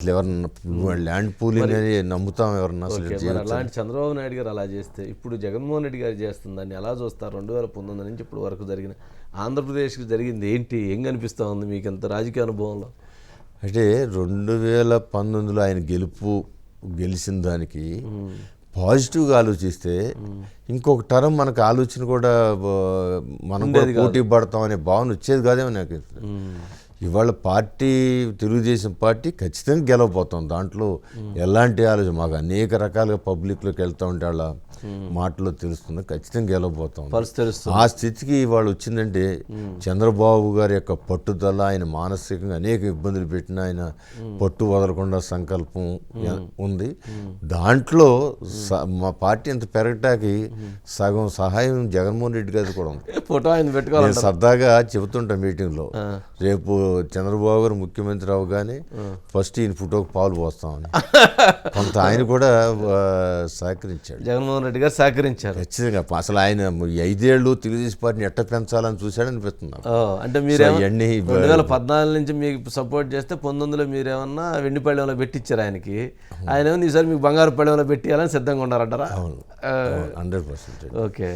అసలు ఎవరన్నా land pooling అని నమ్ముతాం ఎవరన్నా అసలు అలాంటి చంద్రబాబు నాయుడు గారు అలా చేస్తే ఇప్పుడు జగన్మోహన్ రెడ్డి గారు చేస్తుందని ఎలా చూస్తారు? రెండు వేల పంతొమ్మిది నుంచి ఇప్పుడు వరకు జరిగిన ఆంధ్రప్రదేశ్కి జరిగింది ఏంటి? ఏం కనిపిస్తూ ఉంది మీకు ఎంత రాజకీయ అనుభవంలో? అంటే రెండు వేల పంతొమ్మిదిలో ఆయన గెలుపు గెలిచిన దానికి పాజిటివ్గా ఆలోచిస్తే ఇంకొక తరం మనకు ఆలోచన కూడా మనం పోటీ పడతాం అనే భావన వచ్చేది కాదేమో నాకు. ఇవాళ పార్టీ తెలుగుదేశం పార్టీ ఖచ్చితంగా గెలవబోతుంది. దాంట్లో ఎలాంటి ఆలోచన? మాకు అనేక రకాలుగా పబ్లిక్లోకి వెళ్తూ ఉంటే వాళ్ళ మాటలో తెలుస్తుంది ఖచ్చితంగా గెలవబోతాం తెలుస్తుంది. ఆ స్థితికి ఇవాళ వచ్చిందంటే చంద్రబాబు గారి యొక్క పట్టుదల ఆయన మానసికంగా అనేక ఇబ్బందులు పెట్టిన ఆయన పట్టు వదలకుండా సంకల్పం ఉంది. దాంట్లో మా పార్టీ అంత పెరగటానికి సగం సహాయం జగన్మోహన్ రెడ్డి గారి కూడా ఉంది. ఫోటో ఆయన పెట్టుకోవాలి సరదాగా చెబుతుంటా మీటింగ్లో. రేపు చంద్రబాబు గారు ముఖ్యమంత్రి అవగానే ఫస్ట్ ఈయన ఫోటోకి పాలు పోస్తామని. కొంత ఆయన కూడా సహకరించాడు. జగన్మోహన్ రెడ్డి గారు సహకరించారు. ఖచ్చితంగా. అసలు ఆయన ఈ ఐదేళ్ళు తెలుగుదేశం పార్టీని ఎట్ట పెంచాలని చూశాడు అనిపిస్తుంది. అంటే అవన్నీ రెండు వేల పద్నాలుగు నుంచి మీకు సపోర్ట్ చేస్తే పంతొమ్మిదిలో మీరేమన్నా వెండి పళ్ళెంలో పెట్టించారు ఆయనకి. ఆయన ఈసారి మీకు బంగారు పళ్ళెంలో పెట్టియాలని సిద్ధంగా ఉన్నారంటారా? అవును హండ్రెడ్ పర్సెంట్. ఓకే.